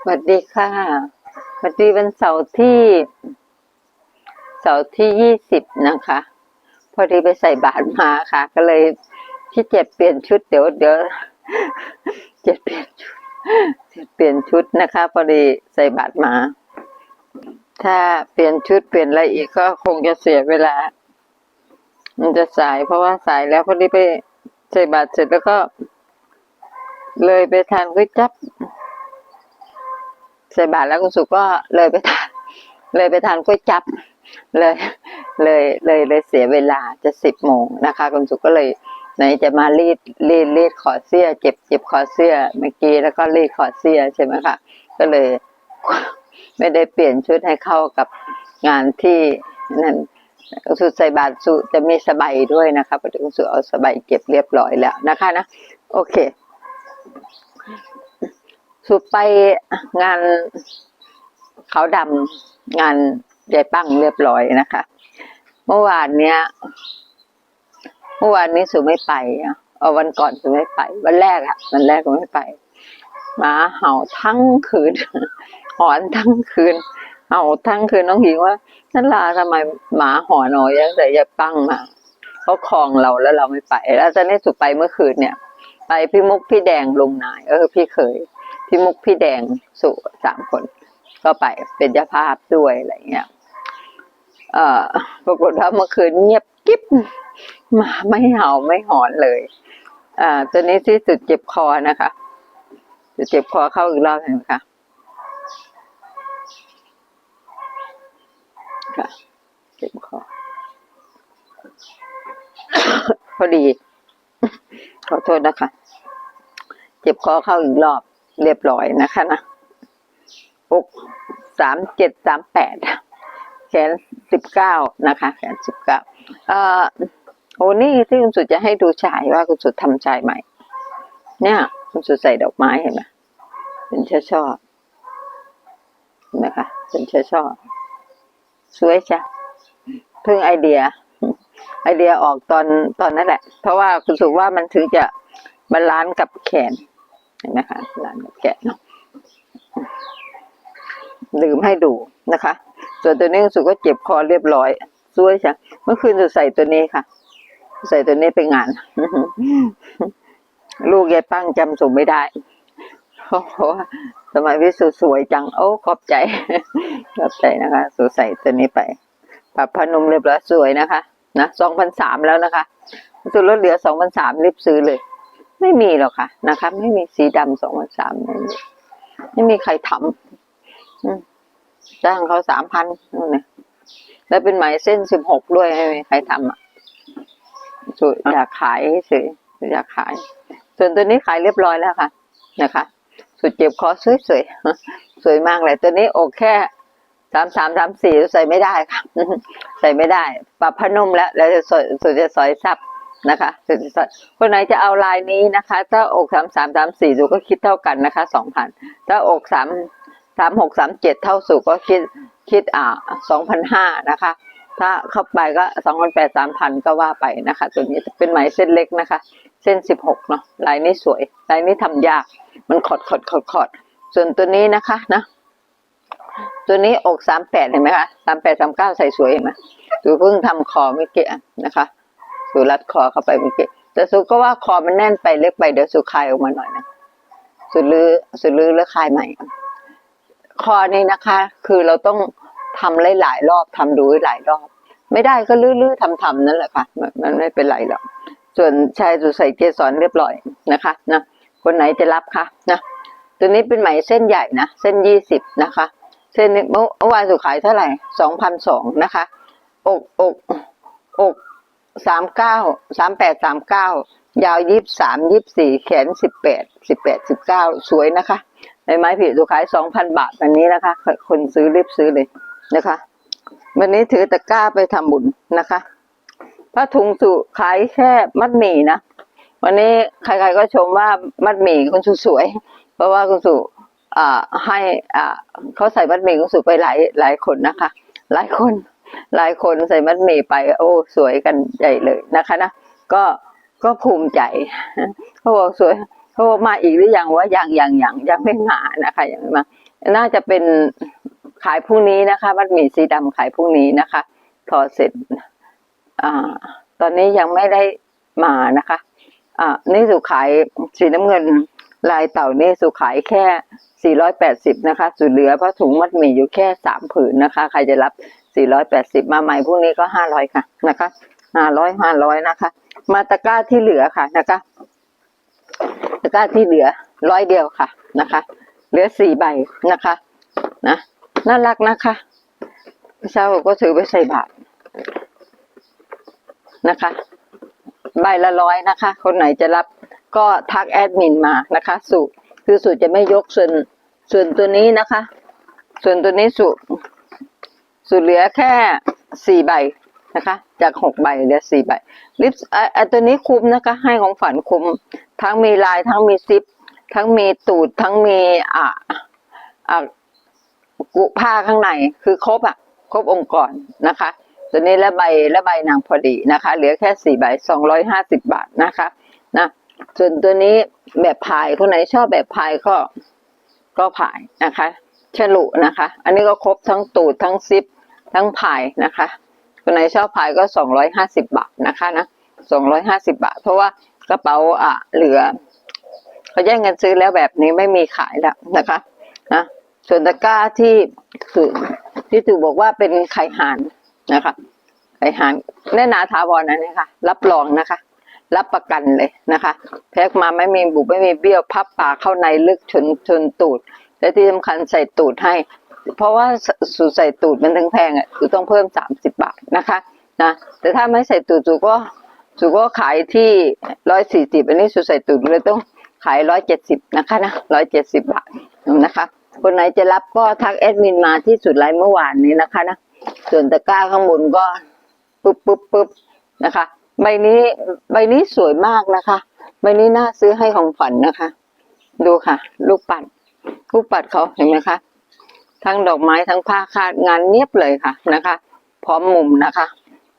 สวัสดีค่ะสวัสดีวันเสาร์ที่ เสาร์ที่ยี่สิบนะคะ พอดีไปใส่บาตรมาค่ะ ก็เลยที่เจ็บเปลี่ยนชุดเดี๋ยวเดี๋ยวเจ็บเปลี่ยนชุดเจ็บเปลี่ยนชุดนะคะ พอดีใส่บาตรมา ถ้าเปลี่ยนชุดเปลี่ยนอะไรอีกก็คงจะเสียเวลา มันจะสายเพราะว่าสายแล้วพอดีไปใส่บาตรเสร็จแล้วก็ เลยไปทานก๋วยจับใส่บาตรแล้วคุณสุก็เลยไปทาน เลยไปทานก๋วยจับ เลย เลยเลยเลยเสียเวลาจะสิบโมงนะคะคุณสุก็เลยไหนจะมารีดรีดรีดขอเสื้อเจ็บเจ็บขอเสื้อเมื่อกี้แล้วก็รีดขอเสื้อใช่ไหมคะก็เลย ไม่ได้เปลี่ยนชุดให้เข้ากับงานที่นั่นสุดใส่บาตรสุจะมีสบายด้วยนะคะปฏิกุสุเอาสบายเก็บเรียบร้อยแล้วนะคะนะ โอเค สุดไปงานเขาดำงานยายปั้งเรียบร้อยนะคะ เมื่อวานเนี้ย เมื่อวานนี้สุไม่ไปเอาวันก่อนสุไม่ไป วันแรกอะวันแรกก็ไม่ไปหมาเห่าทั้งคืนหอนทั้งคืนเห่าทั้งคืนน้องหญิงว่านั่นลาทำไมหมาหอนหนอยังแต่ยายปั้งมาเขาคลองเราแล้วเราไม่ไป แล้วจะได้สุไปเมื่อคืนเนี่ย ไปพี่มุกพี่แดงลุงนายเออพี่เคย พี่มุกพี่แดงสุสามคน ก็ไปเป็นเจ้าภาพด้วยอะไรเงี้ยเออปรากฏว่าเมื่อคืนเงียบกิ๊บหมาไม่เห่าไม่หอนเลย อ่าตัวนี้ที่สุดเจ็บคอนะคะจุดเจ็บคอเข้าอีกรอบหนึ่งค่ะค่ะเจ็บคอพอดี ขอโทษนะคะ เจ็บคอเข้าอีกรอบ เรียบร้อยนะคะนะอกสามเจ็ดสามแปดแขนสิบเก้านะคะ แขนสิบเก้าเอ่อโอ้นี่ที่คุณสุดจะให้ดูชายว่าคุณสุดทำชายใหม่ เนี่ย คุณสุดใส่ดอกไม้เห็นไหมเป็นช่อช่อเห็นไหมคะเป็นช่อช่อสวยจ้ะเพิ่งไอเดีย ไอเดียออกตอนตอนนั้นแหละ เพราะว่าคุณสุว่ามันถึงจะบาลานซ์กับแขนเห็นไหมคะบาลานซ์กับแขนเนาะลืมให้ดูนะคะ ส่วนตัวนี้สึกว่าเจ็บคอเรียบร้อยสวยจ้ะเมื่อคืนจะใส่ตัวนี้ค่ะ ใส่ตัวนี้ไปงาน ลูกยายปั้งจำสูงไม่ได้เพราะว่าสมัยวิสุสวยจัง โอ้ขอบใจ ขอบใจนะคะสูใส่ตัวนี้ไปปรับพนมเรียบร้อยสวยนะคะ นะสองพันสามแล้วนะคะสุดลดเหลือสองพันสามรีบซื้อเลย ไม่มีหรอกค่ะนะคะ ไม่มีสีดำสองพันสามไม่มีไม่มีใครทำอืมจ้างเขาสามพันนู่นเนี่ยแล้วเป็นไหมเส้นสิบหกด้วยไม่มีใครทำอะสุดอยากขายเฉยอยากขาย ส่วนตัวนี้ขายเรียบร้อยแล้วค่ะ นะคะ สุดเจ็บคอสวยสวยๆสวยมากเลยตัวนี้อกแค่ สามสามสามสี่ใส่ไม่ได้ค่ะ ใส่ไม่ได้ ปรับพนุ่มแล้ว แล้วจะสวยสุดจะสอยซับนะคะสุดจะสอยคนไหนจะเอาลายนี้นะคะ ถ้าอกสามสามสามสี่สุก็คิดเท่ากันนะคะสองพันถ้าอกสามสามหกสามเจ็ดเท่าสุก็คิดคิดอ่าสองพันห้านะคะ ถ้าเข้าไปก็สองพันแปดสามพันก็ว่าไปนะคะ ตัวนี้เป็นไหมเส้นเล็กนะคะ เส้นสิบหกเนาะลายนี้สวย ลายนี้ทำยาก มันขดขดขดขดส่วนตัวนี้นะคะนะ ตัวนี้อกสามแปดเห็นไหมคะสามแปดสามเก้าใส่สวยเห็นไหมสูเพิ่งทำคอเมื่อกี้นะคะสูรัดคอเข้าไปเมื่อกี้แต่สูก็ว่าคอมันแน่นไปเล็กไปเดี๋ยวสูคลายออกมาหน่อยนะสูลือสูลือแล้วคลายใหม่ คอนี้นะคะ คือเราต้องทำหลายๆรอบทำดูหลายรอบ ไม่ได้ก็ลื้อๆทำๆนั่นแหละค่ะมันมันไม่เป็นไรหรอกส่วนชายสุดใส่เกสรเรียบร้อยนะคะนะคนไหนจะรับคะนะตัวนี้เป็นไหมเส้นใหญ่นะเส้นยี่สิบนะคะ เส้นเมื่อวานสุขายเท่าไหร่สองพันสองนะคะ อกอกอกสามเก้าสามแปดสามเก้ายาวยี่สามยี่สี่แขนสิบแปดสิบแปดสิบเก้าสวยนะคะในไม้ผิดสุขายสองพันบาทวันนี้นะคะ คนซื้อรีบซื้อเลยนะคะ วันนี้ถือตะกร้าไปทำบุญนะคะผ้าถุงสุขายแค่มัดหมี่นะวันนี้ใครๆก็ชมว่ามัดหมี่คุณสุสวย เพราะว่าคุณสุ ให้อ่าเขาใส่มัดหมี่คุณสุไปหลายหลายคนนะคะ หลายคนหลายคนใส่มัดหมี่ไป โอ้สวยกันใหญ่เลยนะคะนะก็ก็ภูมิใจเขาบอกสวยโทรมาอีกหรือยังว่ายังยังยังยังไม่มานะคะยังไม่มาน่าจะเป็นขายพรุ่งนี้นะคะมัดหมี่สีดำขายพรุ่งนี้นะคะทอเสร็จอ่าตอนนี้ยังไม่ได้มานะคะอ่านี่สุขายสีน้ำเงิน ลายเต่านี่สุขายแค่ 480 นะคะสุดเหลือเพราะถุงมัดหมี่อยู่แค่สามผืนนะคะ ใครจะรับ 480 มาใหม่พรุ่งนี้ก็ 500 ค่ะนะคะ 500 500 นะคะ มาตะกร้าที่เหลือค่ะนะคะตะกร้าที่เหลือร้อยเดียวค่ะนะคะ เหลือสี่ใบนะคะนะน่ารักนะคะเช้าก็ถือไปใส่บาตนะคะ ใบละร้อยนะคะ คนไหนจะรับ ก็ทักแอดมินมานะคะสูตรคือสูตรจะไม่ยกส่วนส่วนตัวนี้นะคะ ส่วนตัวนี้สูตรสูตรเหลือแค่สี่ใบนะคะ จากหกใบเหลือสี่ใบลิปอะอะตัวนี้คุ้มนะคะ ให้ของฝันคุ้มทั้งมีลายทั้งมีซิป ทั้งมีตูดทั้งมีอ่าอ่ากุผ้าข้างในคือครบอะครบองค์กรนะคะ ตัวนี้และใบและใบนางพอดีนะคะ เหลือแค่สี่ใบสองร้อยห้าสิบบาทนะคะ ส่วนตัวนี้แบบพายคนไหนชอบแบบพายก็ก็พายนะคะฉลุนะคะ อันนี้ก็ครบทั้งตูดทั้งซิป ทั้งพายนะคะคนไหนชอบพายก็สองร้อยห้าสิบบาทนะคะนะสองร้อยห้าสิบาท เพราะว่ากระเป๋าอะเหลือเขาแย่งกันซื้อแล้วแบบนี้ไม่มีขายแล้วนะคะนะส่วนตะกร้าที่คือที่ตู่บอกว่าเป็นไข่ห่านนะคะไข่ห่านแน่นาถาวรนะนี่ค่ะรับรองนะคะ รับประกันเลยนะคะ แพ็กมาไม่มีบุบไม่มีเบี้ยวพับปากเข้าในลึกชนชนตูด และที่สำคัญใส่ตูดให้ เพราะว่าสูตรใส่ตูดมันถึงแพงอะคือต้องเพิ่มสามสิบบาทนะคะนะแต่ถ้าไม่ใส่ตูดสูก็สูก็ขายที่ร้อยสี่สิบอันนี้สูตรใส่ตูดเลยต้องขายร้อยเจ็ดสิบนะคะนะร้อยเจ็ดสิบบาทนะคะคนไหนจะรับก็ทักแอดมินมาที่สุดไลน์เมื่อวานนี้นะคะนะส่วนตะกร้าข้างบนก็ปุ๊บปุ๊บปุ๊บนะคะ ใบนี้ใบนี้สวยมากนะคะ ใบนี้น่าซื้อให้ของฝันนะคะ ดูค่ะ ลูกปัดลูกปัดเขาเห็นไหมคะ ทั้งดอกไม้ทั้งผ้าคาดงานเนียบเลยค่ะนะคะ พร้อมมุมนะคะ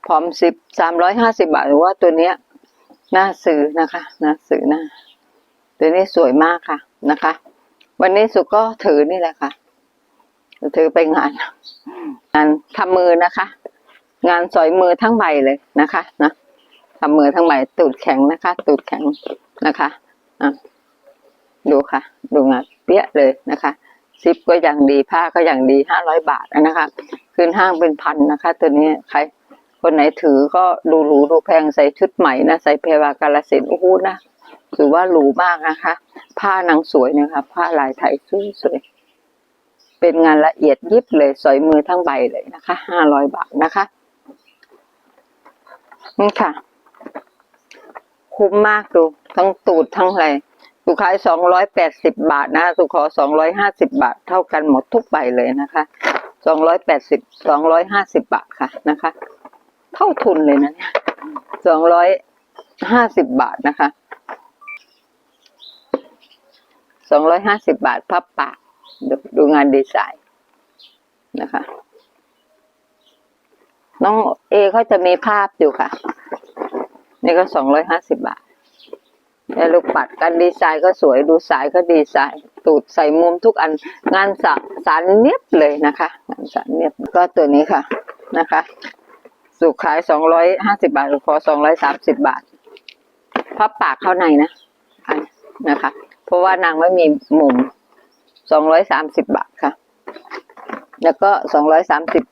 พร้อมสิบสามร้อยห้าสิบาทหรือว่าตัวเนี้ยน่าซื้อนะคะน่าซื้อนะตัวนี้สวยมากค่ะนะคะ วันนี้สุก็ถือนี่แหละค่ะถือไปงาน งานทำมือนะคะ งานสอยมือทั้งใบเลยนะคะนะ ทำมือทั้งใบตูดแข็งนะคะ ตูดแข็งนะคะอะดูค่ะ ดูงานเปี้ยเลยนะคะซิปก็อย่างดีผ้าก็อย่างดีห้าร้อยบาทนะคะขึ้นห้างเป็นพันนะคะ ตัวนี้ใครคนไหนถือก็ดูหรูดูแพงใส่ชุดใหม่นะใส่เพรวากาลสินโอ้โหนะถือว่าหรูมากนะคะ ผ้านางสวยนะคะผ้าลายไทยสวยๆเป็นงานละเอียดยิบเลยสอยมือทั้งใบเลยนะคะห้าร้อยบาทนะคะนี่ค่ะ คุ้มมากดูทั้งตูดทั้งอะไรสุขายสองร้อยแปดสิบบาทนะสุขอสองร้อยห้าสิบบาท เท่ากันหมดทุกใบเลยนะคะสองร้อยแปดสิบสองร้อยห้าสิบบาทค่ะนะคะ เท่าทุนเลยนะเนี่ยสองร้อยห้าสิบบาทนะคะสองร้อยห้าสิบบาทพับปากดดูงานดีไซน์นะคะ น้องเอเขาจะมีภาพอยู่ค่ะ นี่ก็สองร้อยห้าสิบบาทแล้วลูกปัดกันดีไซน์ก็สวยดูสายก็ดีไซน์ตูดใส่มุมทุกอันงานสะสารเนียบเลยนะคะงานสารเนียบก็ตัวนี้ค่ะนะคะ สุขขายสองร้อยห้าสิบาทขอพอสองร้อยสามสิบบาทพับปากเข้าในนะนนะคะ เพราะว่านางไม่มีมุมสองร้อยสามสิบบาทค่ะ แล้วก็สองร้อยสามสิบ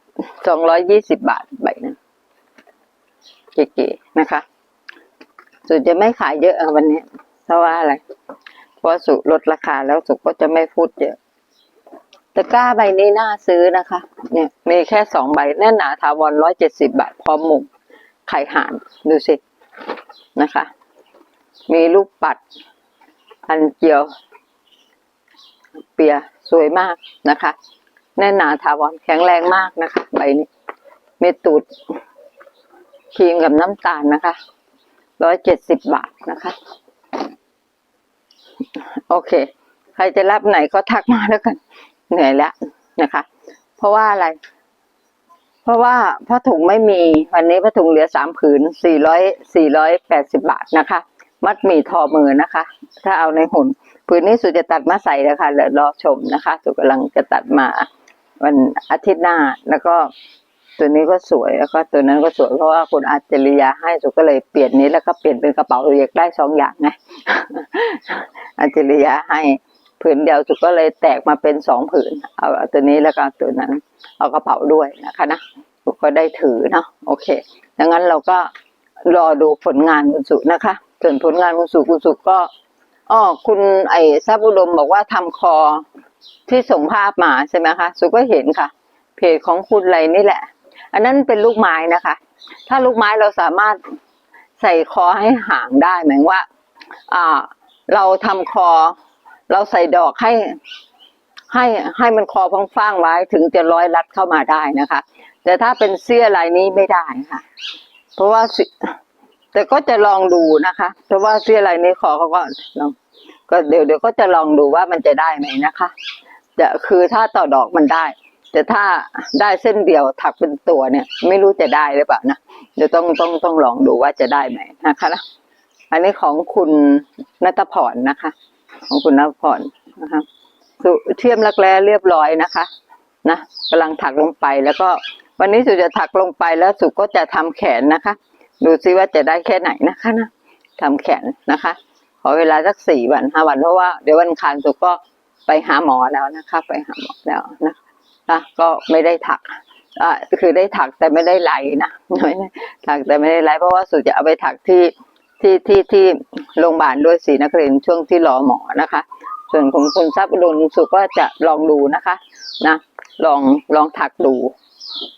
สองร้อยยี่สิบบาทใบนั้นเก๋ๆนะคะ สุจะไม่ขายเยอะอะวันนี้เพราะว่าอะไร เพราะสุลดราคาแล้วสุก็จะไม่พูดเยอะตะกร้าใบนี้น่าซื้อนะคะ เนี่ย มีแค่สองใบแน่นหนาถาวรร้อยเจ็ดสิบาท พร้อมมุมไข่ห่าน ดูสิ นะคะ มีลูกปัดพันเกียว เปียสวยมากนะคะ แน่นหนาถาวรแข็งแรงมากนะคะ ใบนี้ มีตูดครีมกับน้ำตาลนะคะ ร้อยเจ็ดสิบบาทนะคะ โอเค ใครจะรับไหนก็ทักมาแล้วกัน เหนื่อยแล้วนะคะ เพราะว่าอะไร เพราะว่าผ้าถุงไม่มี วันนี้ผ้าถุงเหลือสามผืนสี่ร้อยสี่ร้อยแปดสิบาทนะคะ มัดหมี่ทอมือนะคะ ถ้าเอาในหุ่นผืนนี้สุจะตัดมาใส่นะคะเดี๋ยวรอชมนะคะ สุกำลังจะตัดมาวันอาทิตย์หน้าแล้วก็ ตัวนี้ก็สวยแล้วก็ตัวนั้นก็สวยเพราะว่าคุณอาจริยาให้สุก็เลยเปลี่ยนนี้แล้วก็เปลี่ยนเป็นกระเป๋าอยากได้สองอย่างไงอาจริยาให้ผืนเดียวสุก็เลยแตกมาเป็นสองผืนเอาตัวนี้แล้วก็ตัวนั้น เอากระเป๋าด้วยนะคะนะสุก็ได้ถือเนาะโอเคดังนั้นเราก็รอดูผลงานคุณสุนะคะ ส่วนผลงานคุณสุคุณสุก็อ๋อคุณไอ้ทรัพย์อุดมบอกว่าทำคอที่ส่งภาพมาใช่ไหมคะสุก็เห็นค่ะ เพจของคุณอะไรนี่แหละ อันนั้นเป็นลูกไม้นะคะ ถ้าลูกไม้เราสามารถใส่คอให้ห่างได้หมายว่าอ่า เราทำคอ เราใส่ดอกให้ให้ให้มันคอฟ้างๆไว้ถึงจะร้อยรัดเข้ามาได้นะคะ แต่ถ้าเป็นเสื้อลายนี้ไม่ได้ค่ะ เพราะว่าแต่ก็จะลองดูนะคะ เพราะว่าเสื้อลายนี้คอเขาก็ลองก็เดี๋ยวเดี๋ยวก็จะลองดูว่ามันจะได้ไหมนะคะ จะคือถ้าต่อดอกมันได้ แต่ถ้าได้เส้นเดียวถักเป็นตัวเนี่ย ไม่รู้จะได้หรือเปล่านะเดี๋ยวต้องต้องต้องลองดูว่าจะได้ไหมนะคะนะอันนี้ของคุณนัตพรนะคะ ของคุณนัตพรนะคะสุเทียมรักแร้เรียบร้อยนะคะนะกำลังถักลงไปแล้วก็วันนี้สุจะถักลงไปแล้วสุก็จะทำแขนนะคะ ดูซิว่าจะได้แค่ไหนนะคะนะทำแขนนะคะ ขอเวลาสักสี่วันห้าวันเพราะว่าเดี๋ยววันคารสุก็ไปหาหมอแล้วนะคะ ไปหาหมอแล้วนะ นะก็ไม่ได้ถักอ่าคือได้ถักแต่ไม่ได้ไหลนะไม่ได้ถักแต่ไม่ได้ไหลเพราะว่าสุจะเอาไปถักที่ที่ที่ที่โรงพยาบาลด้วยสีนักเรียนช่วงที่รอหมอนะคะ ส่วนของคุณทรัพย์อุดมสุก็จะลองดูนะคะนะลองลองถักดู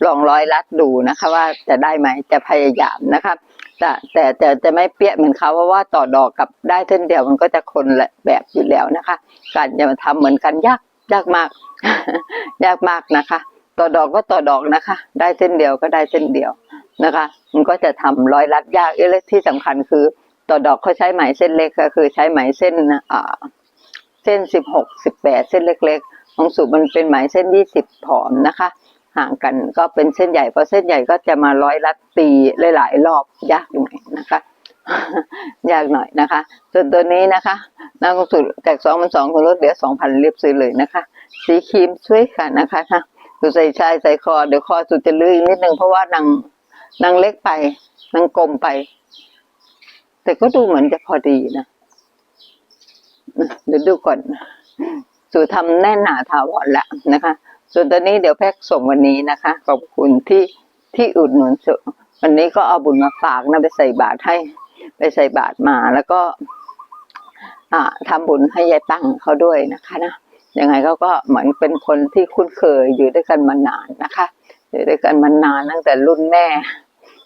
ลองร้อยรัดดูนะคะ ว่าจะได้ไหมจะพยายามนะคะแต่แต่แต่จะไม่เปี้ยเหมือนเขาเพราะว่าต่อดอกกับได้เส้นเดียวมันก็จะคนละแบบอยู่แล้วนะคะ การจะมาทำเหมือนกันยาก ยากมาก ยากมากนะคะ ต่อดอกก็ต่อดอกนะคะ ได้เส้นเดียวก็ได้เส้นเดียวนะคะ มันก็จะทำร้อยรัดยากเอ้ยที่สำคัญคือ ต่อดอกเขาใช้ไหมเส้นเล็กก็คือใช้ไหมเส้นอ่าเส้นสิบหกสิบแปดเส้นเล็กๆของสุมันเป็นไหมเส้นยี่สิบผอมนะคะ ห่างกันก็เป็นเส้นใหญ่เพราะเส้นใหญ่ก็จะมาร้อยรัดตีหลายๆรอบยากหน่อยนะคะ ยากหน่อยนะคะ ส่วนตัวนี้นะคะนางกุสุจากสองพันสองคุณลดเหลือสองพันเรียบซื้อเลยนะคะ สีครีมสวยค่ะนะคะนะสุใส่ชายใส่คอเดี๋ยวคอสุดจะลื่นนิดนึงเพราะว่านางนางเล็กไปนางกลมไป แต่ก็ดูเหมือนจะพอดีนะเดี๋ยวดูก่อนสู่ทำแน่นหนาถาวรล้วนะคะ ส่วนตัวนี้เดี๋ยวแพ็กส่งวันนี้นะคะ ขอบคุณที่ที่อุดหนุนสุวันนี้ก็เอาบุญมาฝากนะไปใส่บาตรให้ ไปใส่บาตรมาแล้วก็อ่าทำบุญให้ยายตั้งเขาด้วยนะคะนะยังไงเขาก็เหมือนเป็นคนที่คุ้นเคยอยู่ด้วยกันมานานนะคะ อยู่ด้วยกันมานานตั้งแต่รุ่นแม่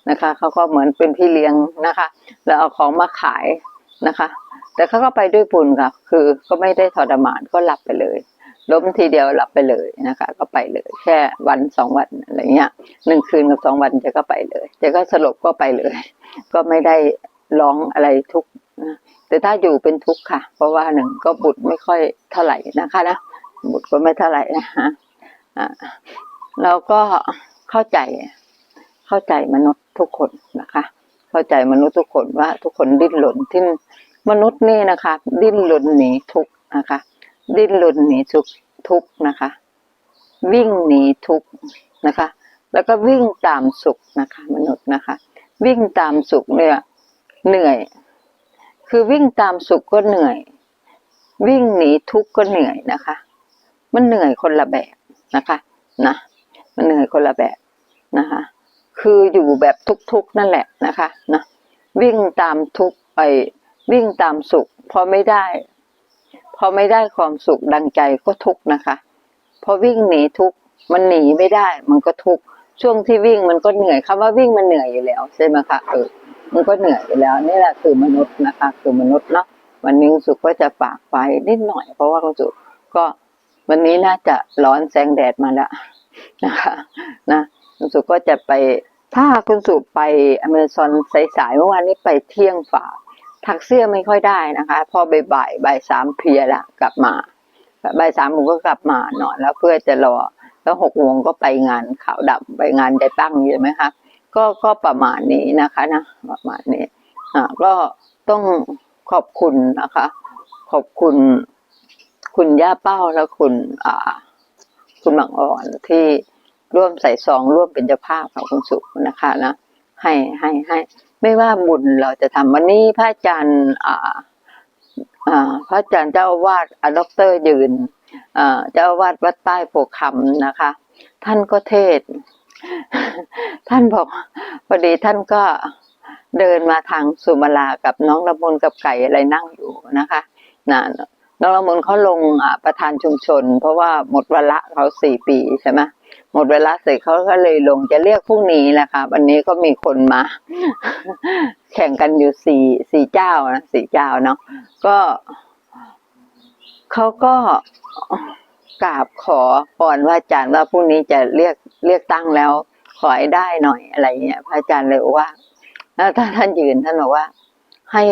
นะคะเขาก็เหมือนเป็นพี่เลี้ยงนะคะ แล้วเอาของมาขายนะคะ แต่เขาก็ไปด้วยบุญค่ะคือก็ไม่ได้ทรมานก็หลับไปเลยล้มทีเดียวหลับไปเลยนะคะ ก็ไปเลย แค่วันสองวันอะไรเงี้ยหนึ่งคืนกับสองวันเจะก็ไปเลยเจะก็สลบก็ไปเลย ก็ไม่ได้ ร้องอะไรทุกนะแต่ถ้าอยู่เป็นทุกข์ค่ะ เพราะว่าหนึ่งก็บุตรไม่ค่อยเท่าไหร่นะคะนะบุตรก็ไม่เท่าไหร่นะคะอ่าแล้วก็เข้าใจเข้าใจมนุษย์ทุกคนนะคะ เข้าใจมนุษย์ทุกคนว่าทุกคนดิ้นรนที่มนุษย์นี่นะคะ ดิ้นรนหนีทุกนะคะ ดิ้นรนหนีทุกทุกนะคะ วิ่งหนีทุกนะคะ แล้วก็วิ่งตามสุขนะคะ มนุษย์นะคะ วิ่งตามสุขเนี่ย เหนื่อย คือวิ่งตามสุขก็เหนื่อย วิ่งหนีทุกข์ก็เหนื่อยนะคะ มันเหนื่อยคนละแบบนะคะนะมันเหนื่อยคนละแบบนะคะ คืออยู่แบบทุกๆนั่นแหละนะคะนะวิ่งตามทุกไปวิ่งตามสุขพอไม่ได้ พอไม่ได้ความสุขดังใจก็ทุกนะคะพอวิ่งหนีทุกมันหนีไม่ได้ มันก็ทุกช่วงที่วิ่งมันก็เหนื่อยคำว่าวิ่งมันเหนื่อยอยู่แล้วใช่ไหมคะเออ มันก็เหนื่อยอยู่แล้วนี่แหละคือมนุษย์นะคะ คือมนุษย์เนาะวันนี้คุณสุก็จะปากไฟนิดหน่อย เพราะว่าคุณสุก็วันนี้น่าจะร้อนแสงแดดมาแล้วนะคะนะคุณสุก็จะไปถ้าคุณสุไปอเมซอนสายๆเมื่อวานนี้ไปเที่ยงฝ่าถักเสื้อไม่ค่อยได้นะคะ พอบ่ายบ่ายสามเพลียละกลับมาบ่ายสามผมก็กลับมานอนแล้วเพื่อจะรอแล้วหกโมงก็ไปงานขาวดำไปงานใจตั้งใช่ไหมคะ ก็ก็ประมาณนี้นะคะนะประมาณนี้อ่าก็ต้องขอบคุณนะคะ ขอบคุณ คุณย่าเป้าและคุณ อ่า คุณบางอ่อนที่ร่วมใส่ซองร่วมเป็นเจ้าภาพของคุณสุนะคะนะให้ให้ให้ไม่ว่าบุญเราจะทำวันนี้พระอาจารย์อ่าอ่าพระอาจารย์เจ้าวาสอ่าด็อกเตอร์ยืนอ่าเจ้าวาสวัดใต้โพธิ์คำนะคะ ท่านก็เทศ ท่านบอกพอดีท่านก็เดินมาทางสุมาลากับน้องละมุนกับไก่อะไรนั่งอยู่นะคะนะน้องละมุนเขาลงประธานชุมชน เพราะว่าหมดเวลาเขาสี่ปีใช่ไหมหมดเวลาเสร็จเขาก็เลยลงจะเรียกพรุ่งนี้แหละค่ะวันนี้ก็มีคนมา แข่งกันอยู่สี่สี่เจ้านะสี่เจ้าเนาะก็เขาก็ กราบขอพรว่าอาจารย์ว่าพรุ่งนี้จะเรียกเรียกตั้งแล้ว ขอให้ได้หน่อยอะไรเงี้ยพระอาจารย์เลยว่าแล้วท่าท่านยืนท่านบอกว่า ให้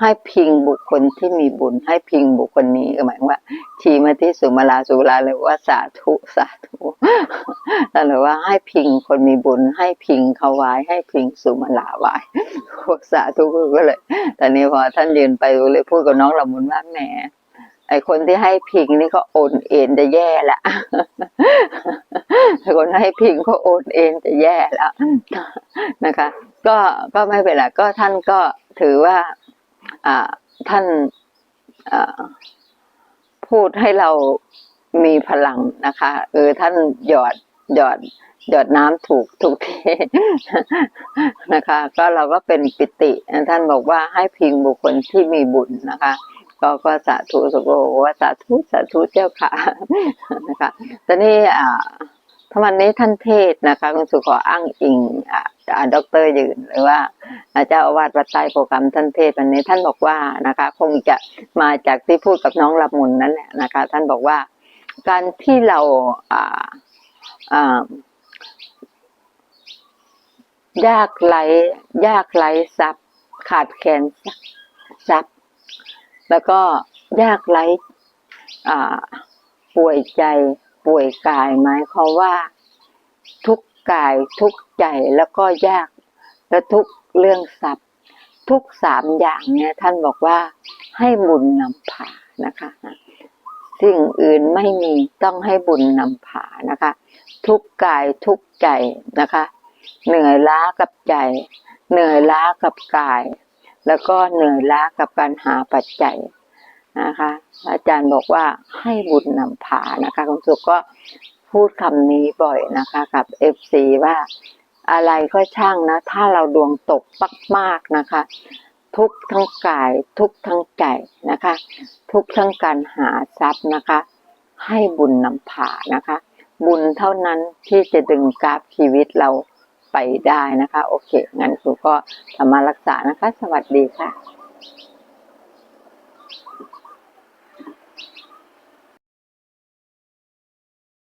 ให้พิงบุคคลที่มีบุญ ให้พิงบุคคลนี้ก็หมายว่าชี้มาที่สุมาลาสุมาลาเลยว่าสาธุสาธุท่านเลยว่าให้พิงคนมีบุญ ให้พิงเขาไว้ให้พิงสุมาลาไว้พวกสาธุก็เลย แต่นี้พอท่านยืนไปเลยพูดกับน้องละมุนว่าแหม ไอคนที่ให้พิงนี่ก็โอนเอ็นจะแย่ละไอคนให้พิงก็โอนเอ็นจะแย่แล้วนะคะ ก็ก็ไม่เป็นไรก็ท่านก็ถือว่าอ่าท่านอ่าพูดให้เรามีพลังนะคะเออท่านหยอดหยอดหยอดน้ำถูกถูกทีนะคะ ก็เราก็เป็นปิติท่านบอกว่าให้พิงบุคคลที่มีบุญนะคะ ก็ก็สาธุสุโกว่าสาธุสาธุเจ้าค่ะนะคะตอนนี้อ่าถ้าวันนี้ท่านเทศนะคะคุณสุขออ้างอิงอ่าด็อกเตอร์ยืนหรือว่าเจ้าอาวาสวัดใต้โปรแกรมท่านเทศวันนี้ท่านบอกว่านะคะ คงจะมาจากที่พูดกับน้องละมุนนั่นแหละนะคะ ท่านบอกว่า การที่เราอ่าอ่ายากไร้ยากไร้ทรัพย์ ขาดแคลนทรัพย์ แล้วก็ยากไร้ป่วยใจป่วยกายหมายความว่าทุกกายทุกใจแล้วก็ยากและทุกเรื่องทรัพย์ ทุกสามอย่างเนี่ยท่านบอกว่าให้บุญนำพานะคะสิ่งอื่นไม่มีต้องให้บุญนำพานะคะ ทุกกายทุกใจนะคะ เหนื่อยล้ากับใจ เหนื่อยล้ากับกาย แล้วก็เหนื่อยล้ากับการหาปัจจัยนะคะ อาจารย์บอกว่าให้บุญนำพานะคะคุณสุขก็พูดคำนี้บ่อยนะคะกับเอฟซีว่าอะไรก็ช่างนะ ถ้าเราดวงตกมากๆนะคะ ทุกทั้งกาย ทุกทั้งใจนะคะ ทุกทั้งการหาทรัพย์นะคะ ให้บุญนำพานะคะ บุญเท่านั้นที่จะดึงกราฟชีวิตเรา ไปได้นะคะ โอเค งั้นครูก็ทำมารักษานะคะ สวัสดีค่ะ